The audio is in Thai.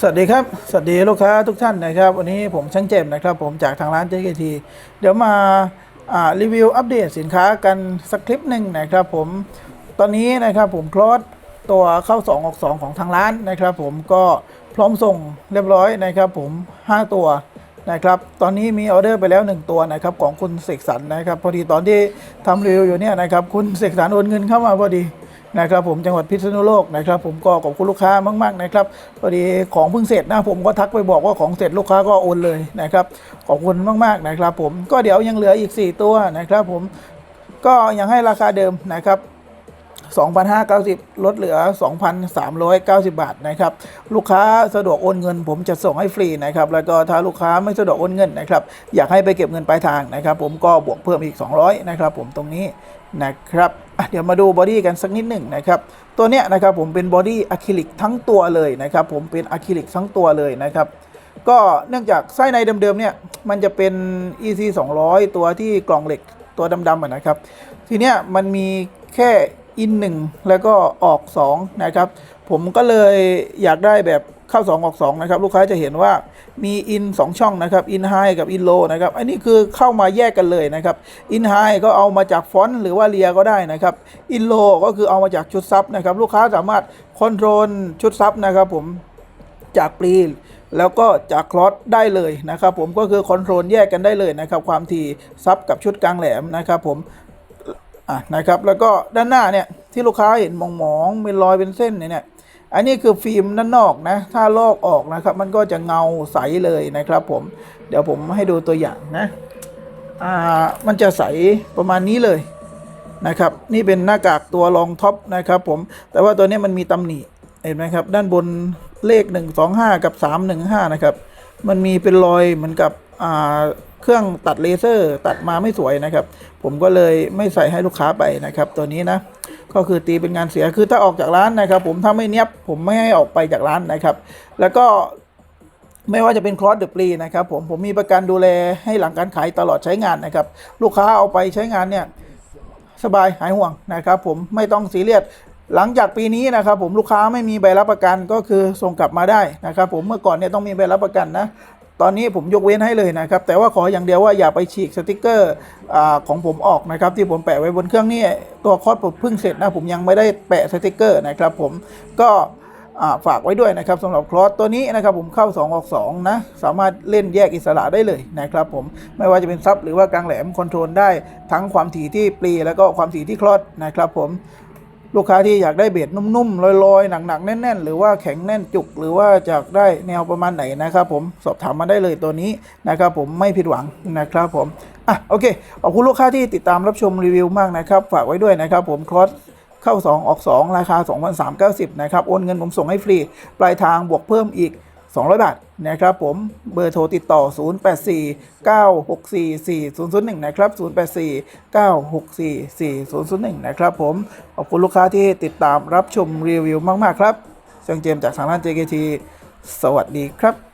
สวัสดีครับ สวัสดีลูกค้าทุกท่านนะครับ วันนี้ผมช่างเจมส์นะครับ ผมจากทางร้าน JKT เดี๋ยวมาารีวิวอัปเดตสินค้ากันสักคลิปหนึ่งนะครับผมตอนนี้นะครับผมคลอสตัวเข้า 2 ออก 2 ของทางร้านนะครับ ผมก็พร้อมส่งเรียบร้อยนะครับ ผม 5 ตัวนะครับตอนนี้มีออเดอร์ไปแล้ว 1 ตัวนะครับของคุณเสกสรรนะครับพอดีตอนที่ทำรีวิวอยู่เนี่ยนะครับคุณเสกสรรโอนเงินเข้ามาพอดี นะครับผมจังหวัดพิษณุโลกนะครับผมก็ขอบคุณลูกค้ามากๆนะครับพอดีของเพิ่งเสร็จนะผมก็ทักไปบอกว่าของเสร็จลูกค้าก็โอนเลยนะครับขอบคุณมากๆนะครับผมก็เดี๋ยวยังเหลืออีก 4 ตัวนะครับผมก็ยังให้ราคาเดิมนะครับ 2,590 ลดเหลือ 2,390 บาทนะครับ ลูกค้าสะดวกโอนเงิน ผมจะส่งให้ฟรีนะครับ แล้วก็ถ้าลูกค้าไม่สะดวกโอนเงินนะครับ อยากให้ไปเก็บเงินปลายทางนะครับ ผมก็บวกเพิ่มอีก 200 นะครับ ผมตรงนี้นะครับเดี๋ยวมาดูบอดี้กันสักนิดหนึ่งนะครับ ตัวเนี้ยนะครับผมเป็นบอดี้อะคริลิกทั้งตัวเลยนะครับ ผมเป็นอะคริลิกทั้งตัวเลยนะครับก็เนื่องจากไส้ในเดิมๆเนี่ยมันจะเป็น EC 200 ตัวที่กล่องเหล็กตัวดำๆนะครับ ทีเนี้ยมันมีแค่ อินหนึ่งแล้วก็ออก2นะครับผมก็เลยอยากได้แบบเข้า 2 ออก2นะครับลูกค้าจะเห็นว่ามีอิน2ช่องนะครับอินไฮกับอินโลนะครับอันนี้คือเข้ามาแยกกันเลยนะครับอินไฮก็เอามาจากฟอนต์หรือว่าเรียก็ได้นะครับอินโลก็คือเอามาจากชุดซับนะครับลูกค้าสามารถคอนโทรลชุดซับนะครับผมจากปรีแล้วก็จากคลอสได้เลยนะครับผมก็คือคอนโทรลแยกกันได้เลยนะครับความถี่ซับกับชุดกลางแหลมนะครับผม อะนะครับแล้วก็ด้านหน้าเนี่ยที่ลูกค้าเห็นมองๆเป็นรอยเป็นเส้นเนี่ยอันนี้คือฟิล์มด้านนอกนะถ้าลอกออกนะครับ มันก็จะเงาใสเลยนะครับ ผมเดี๋ยวผมให้ดูตัวอย่างนะอ่ามันจะใสประมาณนี้เลยนะครับ นี่เป็นหน้ากากตัวรองท็อปนะครับ ผมแต่ว่าตัวนี้มันมีตำหนิเห็นไหมครับ ด้านบนเลข 125 กับ 315 นะครับ มันมีเป็นรอยเหมือนกับเครื่องตัดเลเซอร์ ตัดมาไม่สวยนะครับ ผมก็เลยไม่ใส่ให้ลูกค้าไปนะครับ ตัวนี้นะก็คือตีเป็นงานเสียคือถ้าออกจากร้านนะครับ ผมถ้าไม่เนี้ยบผมไม่ให้ออกไปจากร้านนะครับ แล้วก็ไม่ว่าจะเป็นคลอสเดอะปรีนะครับผมผมมีประกันดูแลให้หลังการขายตลอดใช้งานนะครับ ลูกค้าเอาไปใช้งานเนี่ยสบายหายห่วงนะครับ ผมไม่ต้องซีเรียส หลังจากปีนี้นะครับผมลูกค้าไม่มีใบรับประกันก็คือส่งกลับมาได้นะครับผมเมื่อก่อนเนี่ยต้องมีใบรับประกันนะตอนนี้ผมยกเว้นให้เลยนะครับ แต่ว่าขออย่างเดียวว่าอย่าไปฉีกสติกเกอร์อาของผมออกนะครับ ที่ผมแปะไว้บนเครื่องนี่ตัวคอร์สผมเพิ่งเสร็จนะผมยังไม่ได้แปะสติกเกอร์นะครับ ผมก็อ่าฝากไว้ด้วยนะครับสำหรับคลอสตัวนี้นะครับผมเข้า 2 ออก 2 นะ สามารถเล่นแยกอิสระได้เลยนะครับผมไม่ว่าจะเป็นซับหรือว่ากลางแหลมคอนโทรลได้ทั้งความถี่ที่ปรีแล้วก็ความถี่ที่คลอสนะครับผม ลูกค้าที่อยากได้เบสนุ่มๆลอยๆ หนักๆ แน่น ๆ หรือว่าแข็งแน่นจุก หรือว่าอยากได้แนวประมาณไหนนะครับผมสอบถามมาได้เลยตัวนี้นะครับผมไม่ผิดหวังนะครับผมอะโอเคขอบคุณลูกค้าที่ติดตามรับชมรีวิวมากนะครับ ฝากไว้ด้วยนะครับผมครอสเข้า 2 ออก 2 ราคา 2,390 นะครับ โอนเงินผมส่งให้ฟรี ปลายทางบวกเพิ่มอีก 200 บาทนะครับผมเบอร์โทรติดต่อ 0849644001 นะครับ 0849644001 นะครับผมขอบคุณลูกค้าที่ติดตามรับชมรีวิวมาก ๆ ครับเชียงเจมจากทางร้าน JKT สวัสดีครับ